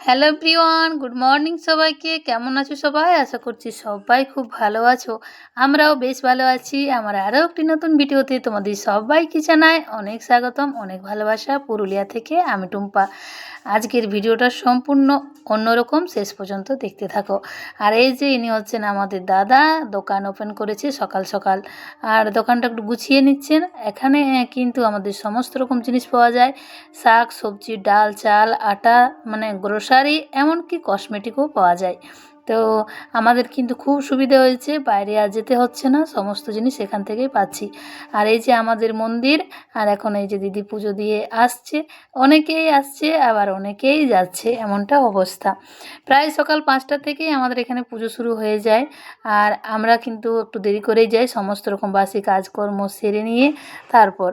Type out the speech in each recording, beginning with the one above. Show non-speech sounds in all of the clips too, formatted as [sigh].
Hello everyone, good morning সবাইকে। কেমন আছো সবাই? আশা করছি সবাই খুব ভালো আছো। আমরাও বেশ ভালো আছি। আমার আরও একটি নতুন ভিডিওতে তোমাদের সবাইকে জানায় অনেক স্বাগতম, অনেক ভালোবাসা পুরুলিয়া থেকে আমি টুম্পা। আজকের ভিডিওটা সম্পূর্ণ অন্যরকম, শেষ পর্যন্ত দেখতে থাকো। আর এই যে ইনি হচ্ছেন আমাদের দাদা, দোকান ওপেন করেছে সকাল সকাল। আর দোকানটা একটু গুছিয়ে নিচ্ছেন। এখানে কিন্তু আমাদের সমস্ত রকম জিনিস পাওয়া যায়। শাক, সবজি, ডাল, চাল, আটা মানে গ্রোসারি এমনকি কসমেটিকও পাওয়া যায়। তো আমাদের কিন্তু খুব সুবিধা হয়েছে, বাইরে আর যেতে হচ্ছে না, সমস্ত জিনিস এখান থেকেই পাচ্ছি। আর এই যে আমাদের মন্দির, আর এখন এই যে দিদি পুজো দিয়ে আসছে, অনেকেই আসছে, আবার অনেকেই যাচ্ছে, এমনটা অবস্থা। প্রায় সকাল পাঁচটা থেকেই আমাদের এখানে পুজো শুরু হয়ে যায়, আর আমরা কিন্তু একটু দেরি করেই যাই, সমস্ত রকম বাসি কাজকর্ম সেরে নিয়ে তারপর।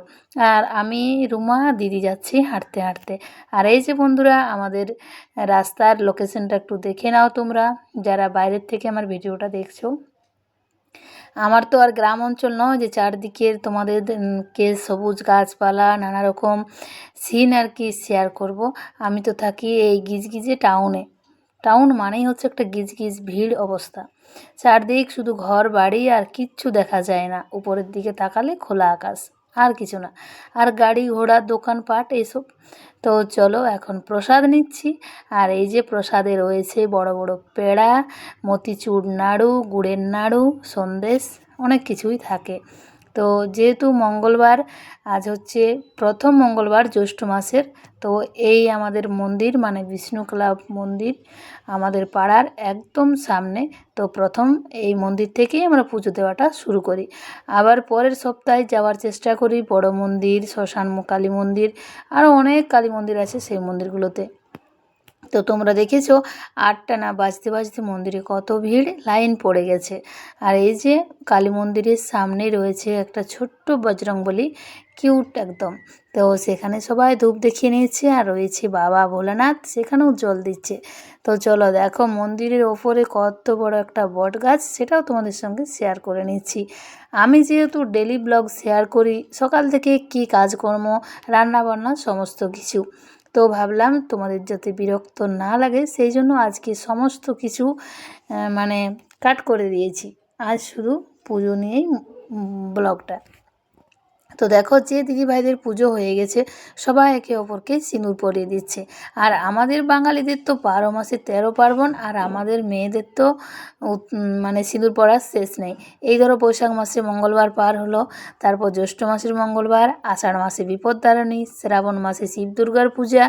আর আমি, রুমা, দিদি যাচ্ছি হাঁটতে হাঁটতে। আর এই যে বন্ধুরা, আমাদের রাস্তার লোকেশনটা একটু দেখে নাও তোমরা। যারা বাইরের থেকে আমার ভিডিওটা দেখছ, আমার তো আর গ্রাম অঞ্চল নয় যে চারদিকের তোমাদের কে সবুজ গাছপালা, নানা রকম সিন আর কি শেয়ার করব। আমি তো থাকি এই গিজগিজে টাউনে টাউন মানেই হচ্ছে একটা গিজগিজ ভিড় অবস্থা। চারদিক শুধু ঘর বাড়ি আর কিচ্ছু দেখা যায় না। উপরের দিকে তাকালে খোলা আকাশ। আর কিছু না। আর গাড়ি ঘোড়া দোকানপাট এইসব তো চলো এখন প্রসাদ নিচ্ছি। আর এই যে প্রসাদে রয়েছে বড় বড় পেড়া, মতিচুর নাড়ু, গুড়ের নাড়ু, সন্দেশ, অনেক কিছুই থাকে। তো যেহেতু মঙ্গলবার, আজ হচ্ছে প্রথম মঙ্গলবার জ্যৈষ্ঠ মাসের, তো এই আমাদের মন্দির মানে বিষ্ণু ক্লাব মন্দির আমাদের পাড়ার একদম সামনে, তো প্রথম এই মন্দির থেকেই আমরা পুজো দেওয়াটা শুরু করি। আবার পরের সপ্তাহে যাওয়ার চেষ্টা করি বড় মন্দির, শ্মশান কালী মন্দির, আরও অনেক কালী মন্দির আছে সেই মন্দিরগুলোতে। তো তোমরা দেখেছ আটটা না বাজতে বাজতে মন্দিরে কত ভিড়? লাইন পড়ে গেছে। আর এই যে কালী মন্দিরের সামনে রয়েছে একটা ছোট্ট বজরংবলী, কিউট একদম। তো সেখানে সবাই ধূপ দেখিয়ে নিয়েছে আর রয়েছে বাবা ভোলানাথ, সেখানেও জল দিচ্ছে। তো চলো দেখো মন্দিরের ওপরে কত বড় একটা বট গাছ, সেটাও তোমাদের সঙ্গে শেয়ার করে নিচ্ছি। আমি যেহেতু ডেলি ব্লগ শেয়ার করি, সকাল থেকে কি কাজকর্ম, রান্নাবান্না, সমস্ত কিছু। তো ভাবলাম তোমাদের যাতে বিরক্ত না লাগে, সেই জন্য আজকে সমস্ত কিছু মানে কাট করে দিয়েছি। আজ শুধু পুজো নিয়েই ব্লগটা তো দেখো যে দিদিভাইদের পুজো হয়ে গেছে, সবাই একে অপরকে সিঁদুর পরিয়ে দিচ্ছে। আর আমাদের বাঙালিদের তো বারো মাসে তেরো পার্বণ, আর আমাদের মেয়েদের তো মানে সিঁদুর পরার শেষ নেই। এই ধরো বৈশাখ মাসে মঙ্গলবার পার হলো, তারপর জ্যৈষ্ঠ মাসের মঙ্গলবার, আষাঢ় মাসে বিপদতারণী শ্রাবণ মাসে শিব দুর্গার পূজা,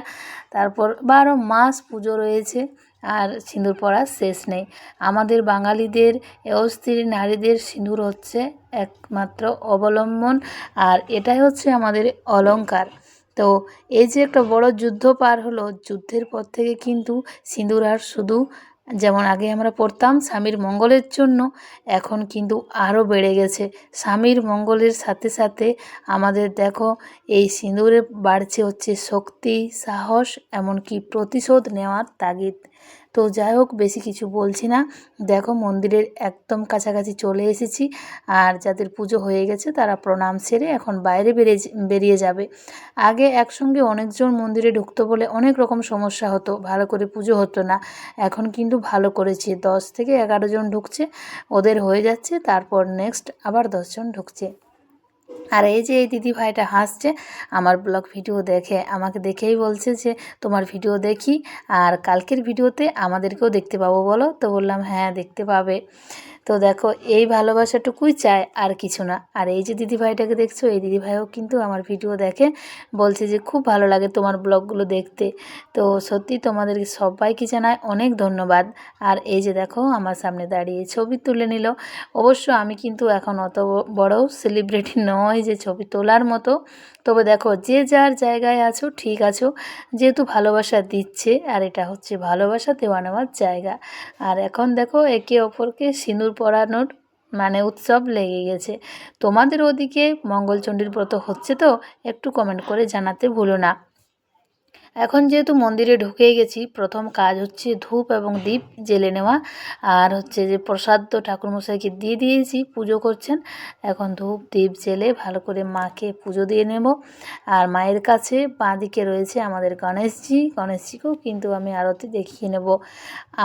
তারপর বারো মাস পুজো রয়েছে। আর সিঁদুর পরার শেষ নেই। আমাদের বাঙালিদের অস্থির নারীদের সিঁদুর হচ্ছে একমাত্র অবলম্বন আর এটাই হচ্ছে আমাদের অলঙ্কার তো এই যে একটা বড় যুদ্ধ পার হলো, যুদ্ধের পর থেকে কিন্তু সিঁদুর আর শুধু যেমন আগে আমরা পড়তাম স্বামীর মঙ্গলের জন্য, এখন কিন্তু আরও বেড়ে গেছে। স্বামীর মঙ্গলের সাথে সাথে আমাদের দেখো এই সিঁদুরে বাড়ছে হচ্ছে শক্তি, সাহস, এমনকি প্রতিশোধ নেওয়ার তাগিদ। তো যাই হোক, বেশি কিছু বলছি না। দেখো, মন্দিরের একদম কাছাকাছি চলে এসেছি। আর যাদের পুজো হয়ে গেছে, তারা প্রণাম সেরে এখন বাইরে বেরিয়ে বেরিয়ে যাবে। আগে একসঙ্গে অনেকজন মন্দিরে ঢুকতো বলে অনেক রকম সমস্যা হতো। ভালো করে পুজো হতো না। এখন কিন্তু ভালো করেছে। দশ থেকে এগারো জন ঢুকছে, ওদের হয়ে যাচ্ছে। তারপর নেক্সট আবার দশজন ঢুকছে। আর এই যে এই দিদি ভাইটা হাসছে, আমার ব্লগ ভিডিও দেখে, আমাকে দেখেই বলছে যে, তোমার ভিডিও দেখি, আর কালকের ভিডিওতে আমাদেরকেও দেখতে পাবো বলো? তো বললাম হ্যাঁ দেখতে পাবে। তো দেখো, এই ভালোবাসাটুকুই চায় আর কিছু না। আর এই যে দিদিভাইটাকে দেখছ, এই দিদিভাইও কিন্তু আমার ভিডিও দেখে, বলছে যে, খুব ভালো লাগে তোমার ব্লগগুলো দেখতে। তো সত্যি তোমাদেরকে সবাইকে জানায় অনেক ধন্যবাদ। আর এই যে দেখো, আমার সামনে দাঁড়িয়ে ছবি তুলে নিল। অবশ্য আমি কিন্তু এখন অত বড় সেলিব্রিটি নয় যে ছবি তোলার মতো। তবে দেখো, যে যার জায়গায় আছো, ঠিক আছো। যেহেতু ভালোবাসা দিচ্ছে, আর এটা হচ্ছে ভালোবাসা দেওয়া নেওয়ার জায়গা। আর এখন দেখো, একে অপরকে সিঁদুর পরানোর মানে উৎসব লেগে গেছে। তোমাদের ওদিকে মঙ্গলচণ্ডীর ব্রত হচ্ছে তো? একটু কমেন্ট করে জানাতে ভুলো না। এখন যেহেতু মন্দিরে ঢুকেই গেছি, প্রথম কাজ হচ্ছে ধূপ এবং দীপ জেলে নেওয়া। আর হচ্ছে যে প্রসাদ তো ঠাকুরমশাইকে দিয়ে দিয়েছি, পুজো করছেন। এখন ধূপ, দীপ জেলে ভালো করে মাকে পুজো দিয়ে নেব। আর মায়ের কাছে বাঁ দিকে রয়েছে আমাদের গণেশজি। গণেশজিকেও কিন্তু আমি আরতি দেখিয়ে নেব।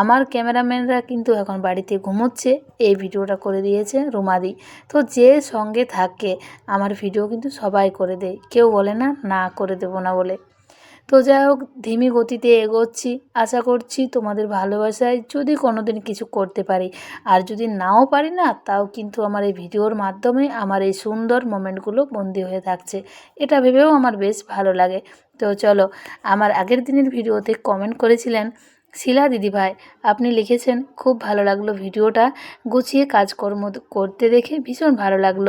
আমার ক্যামেরাম্যানরা কিন্তু এখন বাড়িতে ঘুমোচ্ছে। এই ভিডিওটা করে দিয়েছে রুমাদি। তো যে সঙ্গে থাকে, আমার ভিডিও কিন্তু সবাই করে দেয়। কেউ বলে না না করে দেবো না বলে। তো যাই হোক, ধিমি গতিতে এগোচ্ছি। আশা করছি তোমাদের ভালোবাসায় যদি কোনো দিন কিছু করতে পারি। আর যদি নাও পারি না, তাও কিন্তু আমার এই ভিডিওর মাধ্যমে আমার এই সুন্দর মোমেন্টগুলো বন্দি হয়ে থাকছে। এটা ভেবেও আমার বেশ ভালো লাগে। তো চলো, আমার আগের দিনের ভিডিওতে কমেন্ট করেছিলেন শিলা দিদিভাই আপনি লিখেছেন, খুব ভালো লাগল ভিডিওটা। গুছিয়ে কাজকর্ম করতে দেখে ভীষণ ভালো লাগল।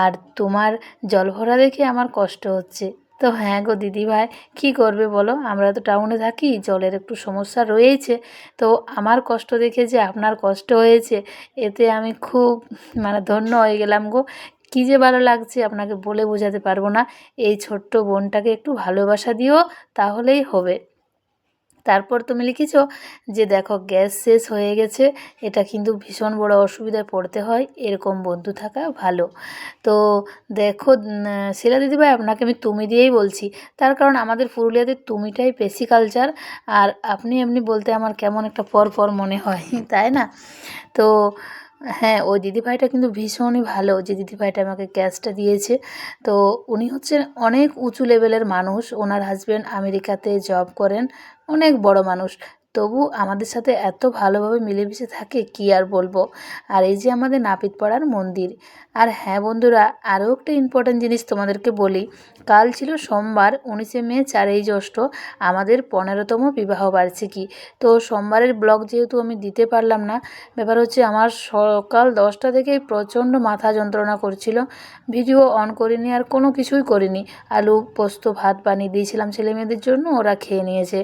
আর তোমার জল ভরা দেখে আমার কষ্ট হচ্ছে। তো হ্যাঁ গো দিদিভাই কি করবে বলো? আমরা তো টাউনে থাকি, জলের একটু সমস্যা রয়েছে। তো আমার কষ্ট দেখে যে আপনার কষ্ট হয়েছে, এতে আমি খুব মানে ধন্য হয়ে গেলাম গো। কী যে ভালো লাগছে আপনাকে বলে বোঝাতে পারব না। এই ছোট্ট বোনটাকে একটু ভালোবাসা দিও, তাহলেই হবে। তারপর তুমি লিখেছ যে দেখো, গ্যাস শেষ হয়ে গেছে, এটা কিন্তু ভীষণ বড় অসুবিধায় পড়তে হয়, এরকম বন্ধু থাকা ভালো। তো দেখো শিলা দিদিভাই, আপনাকে আমি তুমি দিয়েই বলছি, তার কারণ আমাদের পুরুলিয়াতে তুমিটাই বেশি কালচার আর আপনি এমনি বলতে আমার কেমন একটা পর পর মনে হয়, [laughs] তাই না? তো হ্যাঁ ওই দিদিভাইটা কিন্তু ভীষণই ভালো। যে দিদিভাইটা আমাকে ক্যাশটা দিয়েছে। তো উনি হচ্ছেন অনেক উঁচু লেভেলের মানুষ। ওনার হাজব্যান্ড আমেরিকাতে জব করেন। অনেক বড় মানুষ। তবু আমাদের সাথে এত ভালোভাবে মিলেমিশে থাকে, কি আর বলব? আর এই যে আমাদের নাপিত পাড়ার মন্দির। আর হ্যাঁ বন্ধুরা, আরও একটা ইম্পর্ট্যান্ট জিনিস তোমাদেরকে বলি। কাল ছিল সোমবার, উনিশে মে, চারই জ্যৈষ্ঠ, আমাদের পনেরোতম বিবাহ বার্ষিকী। তো সোমবারের ব্লগ যেহেতু আমি দিতে পারলাম না, ব্যাপার হচ্ছে আমার সকাল দশটা থেকেই প্রচণ্ড মাথা যন্ত্রণা করছিল। ভিডিও অন করিনি আর কোনো কিছুই করিনি। আলু পোস্ত, ভাত বানিয়ে দিয়েছিলাম ছেলে মেয়েদের জন্য, ওরা খেয়ে নিয়েছে।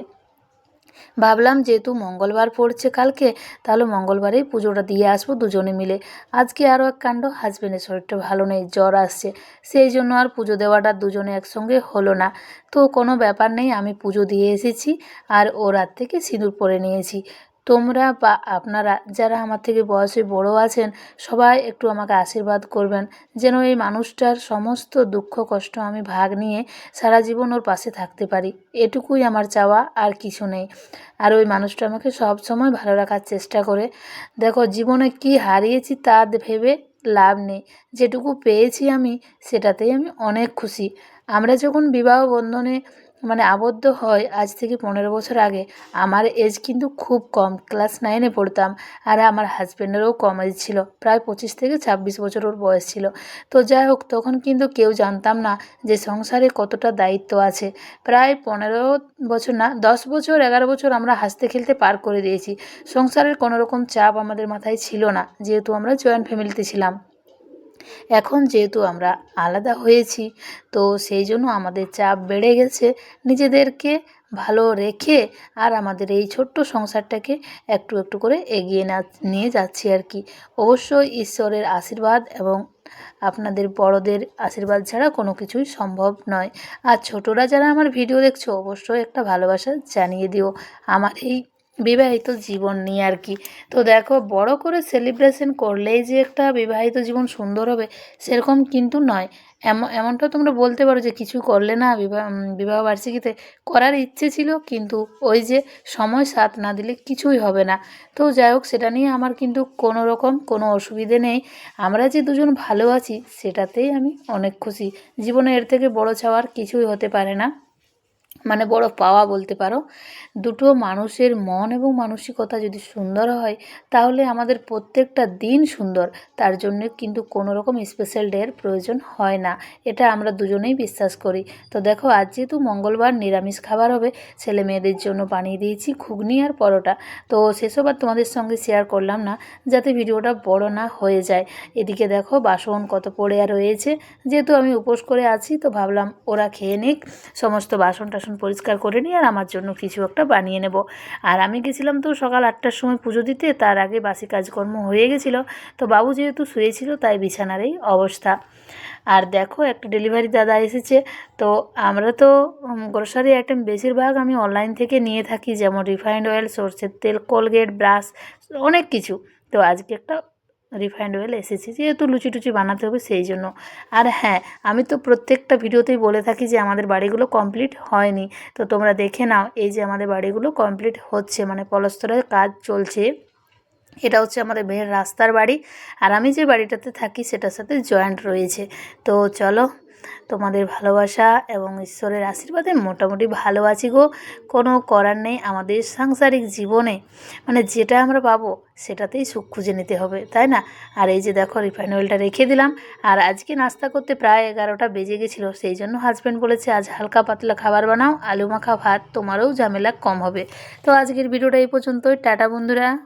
ভাবলাম যেহেতু মঙ্গলবার পড়ছে কালকে, তাহলে মঙ্গলবারেই পুজোটা দিয়ে আসব দুজনে মিলে। আজকে আরও এক কাণ্ড হাজব্যান্ডের শরীরটা ভালো নেই, জ্বর আসছে। সেই জন্য আর পুজো দেওয়াটা দুজনে একসঙ্গে হলো না। তো কোনো ব্যাপার নেই, আমি পুজো দিয়ে এসেছি, আর ও রাত থেকে সিঁদুর পরে নিয়েছি। তোমরা বা আপনারা যারা আমার থেকে বয়সে বড় আছেন, সবাই একটু আমাকে আশীর্বাদ করবেন, যেন এই মানুষটার সমস্ত দুঃখ, কষ্ট আমি ভাগ নিয়ে সারা জীবন ওর পাশে থাকতে পারি। এটুকুই আমার চাওয়া, আর কিছু নেই। আর ওই মানুষটা আমাকে সব সময় ভালো রাখার চেষ্টা করে। দেখো, জীবনে কি হারিয়েছি তা ভেবে লাভ নেই। যেটুকু পেয়েছি আমি, সেটাতেই আমি অনেক খুশি। আমরা যখন বিবাহ বন্ধনে মানে আবদ্ধ হয় আজ থেকে পনেরো বছর আগে। আমার এজ কিন্তু খুব কম। ক্লাস নাইনে পড়তাম আর আমার হাজব্যান্ডেরও কম এজ ছিল। প্রায় পঁচিশ থেকে ছাব্বিশ বছর ওর বয়স ছিল। তো যাই হোক, তখন কিন্তু কেউ জানতাম না যে সংসারে কতটা দায়িত্ব আছে। প্রায় পনেরো বছর না, দশ বছর, এগারো বছর আমরা হাসতে খেলতে পার করে দিয়েছি। সংসারের কোনো রকম চাপ আমাদের মাথায় ছিল না, যেহেতু আমরা জয়েন্ট ফ্যামিলিতে ছিলাম। এখন যেহেতু আমরা আলাদা হয়েছি, তো সেই জন্য আমাদের চাপ বেড়ে গেছে নিজেদেরকে ভালো রেখে আর আমাদের এই ছোট্ট সংসারটাকে একটু একটু করে এগিয়ে না, নিয়ে যাচ্ছি আর কি। অবশ্যই ঈশ্বরের আশীর্বাদ এবং আপনাদের বড়দের আশীর্বাদ ছাড়া কোনো কিছুই সম্ভব নয়। আর ছোটরা যারা আমার ভিডিও দেখছ, অবশ্যই একটা ভালোবাসা জানিয়ে দিও। আমার এই বিবাহিত জীবন নিয়ে আর কি তো দেখো, বড় করে সেলিব্রেশন করলেই যে একটা বিবাহিত জীবন সুন্দর হবে, সেরকম কিন্তু নয়। এমন, এমনটা তোমরা বলতে পারো যে কিছু করলে না বিবাহ বিবাহ বার্ষিকীতে করার ইচ্ছে ছিল, কিন্তু ওই যে সময় সাথ না দিলে কিছুই হবে না। তো যাই হোক, সেটা নিয়ে আমার কিন্তু কোনো রকম কোনো অসুবিধে নেই। আমরা যে দুজন ভালো আছি, সেটাতেই আমি অনেক খুশি। জীবনে এর থেকে বড় চাওয়ার কিছুই হতে পারে না। মানে বড় পাওয়া বলতে পারো। দুটো মানুষের মন এবং মানসিকতা যদি সুন্দর হয়, তাহলে আমাদের প্রত্যেকটা দিন সুন্দর। তার জন্য কিন্তু কোনো রকম স্পেশাল ডের প্রয়োজন হয় না। এটা আমরা দুজনেই বিশ্বাস করি। তো দেখো, আজ যেহেতু মঙ্গলবার নিরামিষ খাবার হবে, ছেলে মেয়েদের জন্য বানিয়ে দিয়েছি ঘুগনি আর পরোটা। তো সেসব আর তোমাদের সঙ্গে শেয়ার করলাম না, যাতে ভিডিওটা বড় না হয়ে যায়। এদিকে দেখো, বাসন কত পড়ে আর রয়েছে। যেহেতু আমি উপোস করে আছি, তো ভাবলাম ওরা খেয়ে নিক। সমস্ত বাসন টাসন বাসন পরিষ্কার করে নিই আর আমার জন্য কিছু একটা বানিয়ে নেব। আর আমি গেছিলাম তো সকাল আটটার সময় পুজো দিতে, তার আগে বাসি কাজকর্ম হয়ে গেছিল। তো বাবু যেহেতু শুয়েছিল, তাই বিছানার এই অবস্থা। আর দেখো, একটা ডেলিভারি দাদা এসেছে। তো আমরা তো গ্রোসারি আইটেম বেশিরভাগ আমি অনলাইন থেকে নিয়ে থাকি, যেমন রিফাইন্ড অয়েল সর্ষের তেল কোলগেট ব্রাশ অনেক কিছু। তো আজকে একটা রিফাইন্ড অয়েল এসেছে, যেহেতু লুচি টুচি বানাতে হবে সেই জন্য। আর হ্যাঁ আমি তো প্রত্যেকটা ভিডিওতেই বলে থাকি যে আমাদের বাড়িগুলো কমপ্লিট হয়নি। তো তোমরা দেখে নাও এই যে আমাদের বাড়িগুলো কমপ্লিট হচ্ছে মানে পলস্তরের কাজ চলছে। এটা হচ্ছে আমাদের মেয়ের রাস্তার বাড়ি। আর আমি যে বাড়িটাতে থাকি, সেটার সাথে জয়েন্ট রয়েছে। তো চলো তোমাদের ভালোবাসা এবং ঈশ্বরের আশীর্বাদে মোটামুটি ভালো আছি গো। কোনো করার নেই আমাদের সাংসারিক জীবনে। মানে যেটা আমরা পাবো, সেটাতেই সুখ খুঁজে নিতে হবে, তাই না? আর এই যে দেখো রিফাইন অয়েলটা রেখে দিলাম। আর আজকে নাস্তা করতে প্রায় এগারোটা বেজে গেছিল, সেই জন্য হাজব্যান্ড বলেছে, আজ হালকা পাতলা খাবার বানাও, আলু মাখা ভাত, তোমারও ঝামেলা কম হবে। তো আজকের ভিডিওটা এই পর্যন্তই। টাটা বন্ধুরা।